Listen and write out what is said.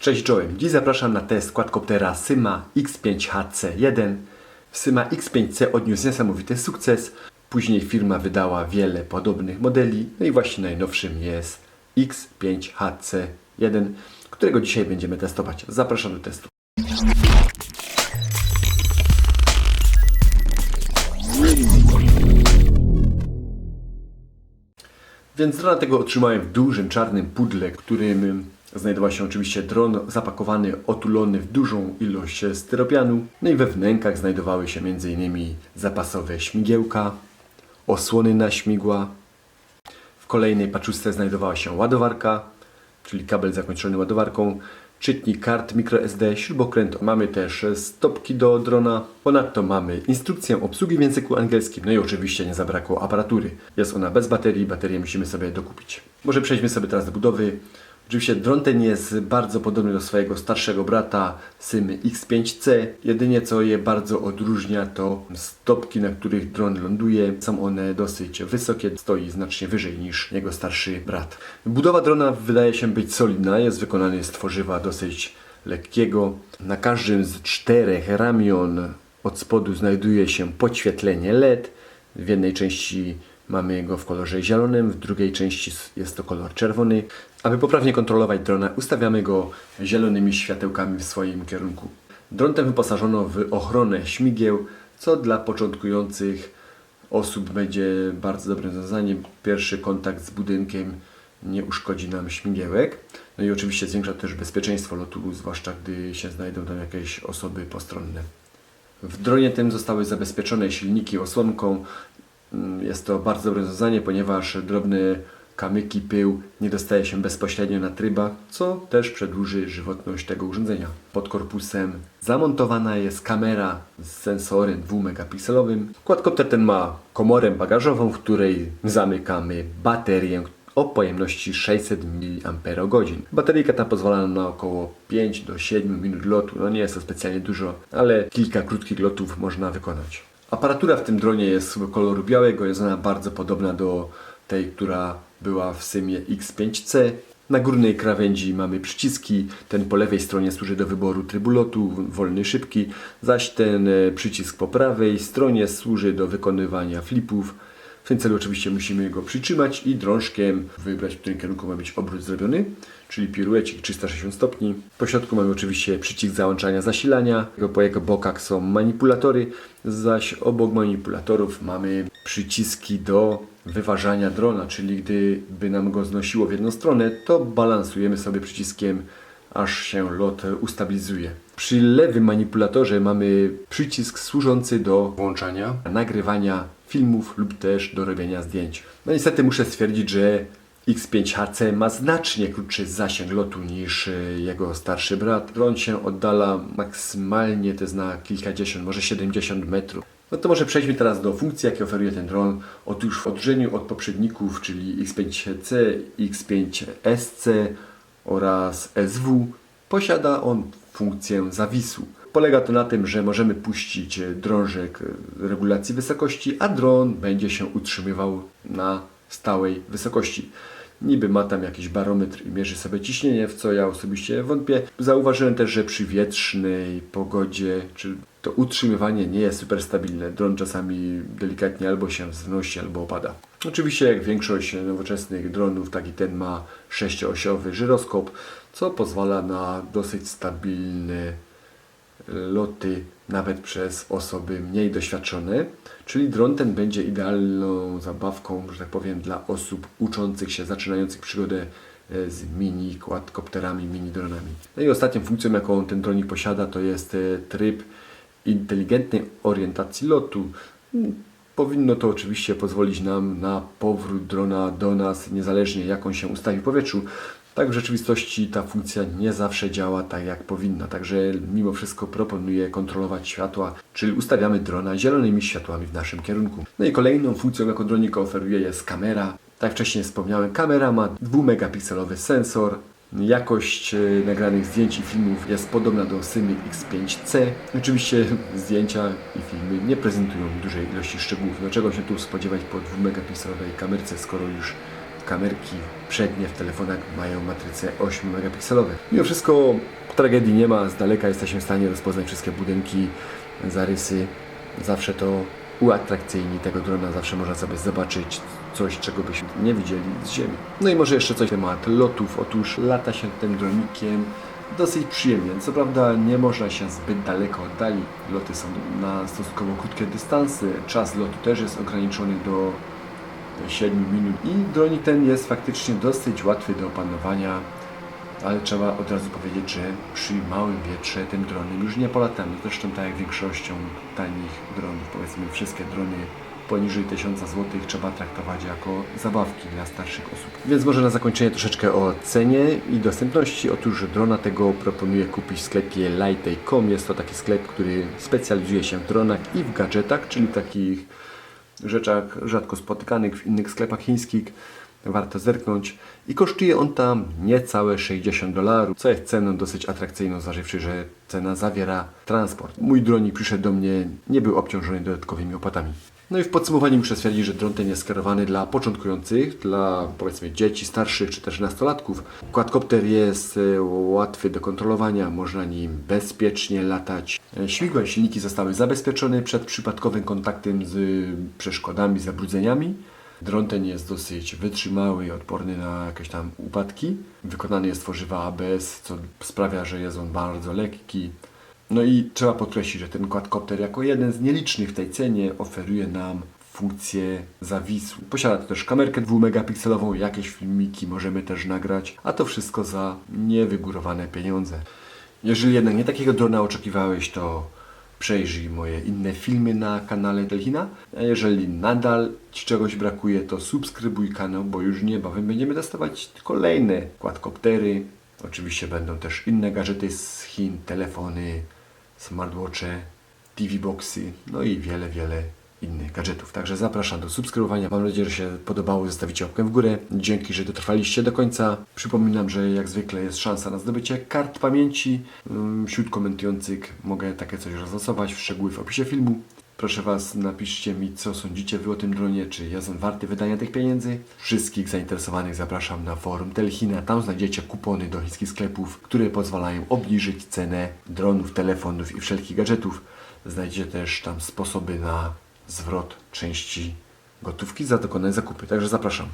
Cześć czołem, dziś zapraszam na test quadcoptera Syma X5HC1. Syma X5C odniósł niesamowity sukces, później firma wydała wiele podobnych modeli, no i właśnie najnowszym jest X5HC1, którego dzisiaj będziemy testować. Zapraszam do testu. Więc drona tego otrzymałem w dużym czarnym pudle, którym znajdował się oczywiście dron zapakowany, otulony w dużą ilość styropianu. No i we wnękach znajdowały się m.in. zapasowe śmigiełka, osłony na śmigła. W kolejnej paczuszce znajdowała się ładowarka, czyli kabel zakończony ładowarką, czytnik kart microSD, śrubokręt. Mamy też stopki do drona. Ponadto mamy instrukcję obsługi w języku angielskim. No i oczywiście nie zabrakło aparatury. Jest ona bez baterii, baterię musimy sobie dokupić. Może przejdźmy sobie teraz do budowy. Oczywiście dron ten jest bardzo podobny do swojego starszego brata Symy X5C. Jedynie co je bardzo odróżnia to stopki, na których dron ląduje. Są one dosyć wysokie, stoi znacznie wyżej niż jego starszy brat. Budowa drona wydaje się być solidna, jest wykonany z tworzywa dosyć lekkiego. Na każdym z czterech ramion od spodu znajduje się podświetlenie LED. W jednej części mamy go w kolorze zielonym, w drugiej części jest to kolor czerwony. Aby poprawnie kontrolować drona, ustawiamy go zielonymi światełkami w swoim kierunku. Dron ten wyposażono w ochronę śmigieł, co dla początkujących osób będzie bardzo dobrym rozwiązaniem. Pierwszy kontakt z budynkiem nie uszkodzi nam śmigiełek. No i oczywiście zwiększa też bezpieczeństwo lotu, zwłaszcza gdy się znajdą tam jakieś osoby postronne. W dronie tym zostały zabezpieczone silniki osłonką. Mm, Jest to bardzo dobre rozwiązanie, ponieważ drobne kamyki, pył nie dostaje się bezpośrednio na tryba, co też przedłuży żywotność tego urządzenia. Pod korpusem zamontowana jest kamera z sensorem 2-megapikselowym. Quadcopter ten ma komorę bagażową, w której zamykamy baterię o pojemności 600 mAh. Bateryjka ta pozwala na około 5 do 7 minut lotu. No nie jest to specjalnie dużo, ale kilka krótkich lotów można wykonać. Aparatura w tym dronie jest koloru białego, jest ona bardzo podobna do tej, która była w Symie X5C. Na górnej krawędzi mamy przyciski, ten po lewej stronie służy do wyboru trybu lotu, wolny, szybki, zaś ten e, przycisk po prawej stronie służy do wykonywania flipów. W tym celu oczywiście musimy go przytrzymać i drążkiem wybrać, w którym kierunku ma być obrót zrobiony, czyli piruecik 360 stopni. Po środku mamy oczywiście przycisk załączania zasilania, po jego bokach są manipulatory, zaś obok manipulatorów mamy przyciski do wyważania drona, czyli gdyby nam go znosiło w jedną stronę, to balansujemy sobie przyciskiem aż się lot ustabilizuje. Przy lewym manipulatorze mamy przycisk służący do włączania, nagrywania filmów lub też do robienia zdjęć. No niestety muszę stwierdzić, że X5HC ma znacznie krótszy zasięg lotu niż e, jego starszy brat. Dron się oddala maksymalnie to jest na kilkadziesiąt, może 70 metrów. No to może przejdźmy teraz do funkcji, jakie oferuje ten dron. Otóż w odróżnieniu od poprzedników, czyli X5C, X5SC oraz SW, posiada on funkcję zawisu. Polega to na tym, że możemy puścić e, drążek e, regulacji wysokości, a dron będzie się utrzymywał na stałej wysokości. Niby ma tam jakiś barometr i mierzy sobie ciśnienie, w co ja osobiście wątpię. Zauważyłem też, że przy wietrznej pogodzie, czy to utrzymywanie nie jest super stabilne. Dron czasami delikatnie albo się wznosi, albo opada. Oczywiście jak większość nowoczesnych dronów, taki ten ma sześcioosiowy żyroskop, co pozwala na dosyć stabilne loty nawet przez osoby mniej doświadczone, czyli dron ten będzie idealną zabawką, że tak powiem, dla osób uczących się, zaczynających przygodę e, z mini quadcopterami, mini dronami. No i ostatnią funkcją, jaką ten dronik posiada, to jest e, tryb inteligentnej orientacji lotu. Powinno to oczywiście pozwolić nam na powrót drona do nas, niezależnie jak on się ustawi w powietrzu. Tak w rzeczywistości ta funkcja nie zawsze działa tak jak powinna, także mimo wszystko proponuję kontrolować światła, czyli ustawiamy drona zielonymi światłami w naszym kierunku. No i kolejną funkcją, jaką dronik oferuje jest kamera. Tak wcześniej wspomniałem, kamera ma 2-megapikselowy sensor. Jakość e, nagranych zdjęć i filmów jest podobna do Symy X5C. Oczywiście zdjęcia i filmy nie prezentują dużej ilości szczegółów. No czego się tu spodziewać po 2-megapikselowej kamerce, skoro już kamerki przednie w telefonach mają matryce 8 megapikselowe. Mimo wszystko tragedii nie ma, z daleka jesteśmy w stanie rozpoznać wszystkie budynki, zarysy. Zawsze to uatrakcyjni tego drona, zawsze można sobie zobaczyć coś, czego byśmy nie widzieli z Ziemi. No i może jeszcze coś na temat lotów. Otóż lata się tym dronikiem dosyć przyjemnie. Co prawda nie można się zbyt daleko oddalić. Loty są na stosunkowo krótkie dystanse. Czas lotu też jest ograniczony do 7 minut i dronik ten jest faktycznie dosyć łatwy do opanowania, ale trzeba od razu powiedzieć, że przy małym wietrze tym dronem już nie polatamy. Zresztą tak jak większością tanich dronów, powiedzmy wszystkie drony poniżej 1000 zł trzeba traktować jako zabawki dla starszych osób. Więc może na zakończenie troszeczkę o cenie i dostępności. Otóż drona tego proponuję kupić w sklepie lightay.com. Jest to taki sklep, który specjalizuje się w dronach i w gadżetach, czyli takich rzeczach rzadko spotykanych w innych sklepach chińskich. Warto zerknąć. I kosztuje on tam niecałe 60 dolarów, co jest ceną dosyć atrakcyjną, zważywszy, że cena zawiera transport. Mój dronik przyszedł do mnie, nie był obciążony dodatkowymi opłatami. No i w podsumowaniu muszę stwierdzić, że dron ten jest skierowany dla początkujących, dla powiedzmy dzieci starszych czy też nastolatków. Quadcopter jest e, łatwy do kontrolowania, można nim bezpiecznie latać. E, Śmigła i silniki zostały zabezpieczone przed przypadkowym kontaktem z przeszkodami, zabrudzeniami. Dron ten jest dosyć wytrzymały i odporny na jakieś tam upadki. Wykonany jest z tworzywa ABS, co sprawia, że jest on bardzo lekki. No i trzeba podkreślić, że ten quadcopter jako jeden z nielicznych w tej cenie oferuje nam funkcję zawisu. Posiada też kamerkę 2 megapikselową, jakieś filmiki możemy też nagrać, a to wszystko za niewygórowane pieniądze. Jeżeli jednak nie takiego drona oczekiwałeś, to przejrzyj moje inne filmy na kanale Delhina. A jeżeli nadal Ci czegoś brakuje, to subskrybuj kanał, bo już niebawem będziemy testować kolejne quadcoptery. Oczywiście będą też inne gadżety z Chin, telefony, smartwatche, TV boxy, no i wiele, wiele innych gadżetów. Także zapraszam do subskrybowania. Mam nadzieję, że się podobało. Zostawicie łapkę w górę. Dzięki, że dotrwaliście do końca. Przypominam, że jak zwykle jest szansa na zdobycie kart pamięci. Ym, Wśród komentujących mogę takie coś rozlosować. Szczegóły w opisie filmu. Proszę Was, napiszcie mi, co sądzicie Wy o tym dronie, czy jest on warty wydania tych pieniędzy. Wszystkich zainteresowanych zapraszam na forum Telchina. Tam znajdziecie kupony do chińskich sklepów, które pozwalają obniżyć cenę dronów, telefonów i wszelkich gadżetów. Znajdziecie też tam sposoby na zwrot części gotówki za dokonane zakupy. Także zapraszam.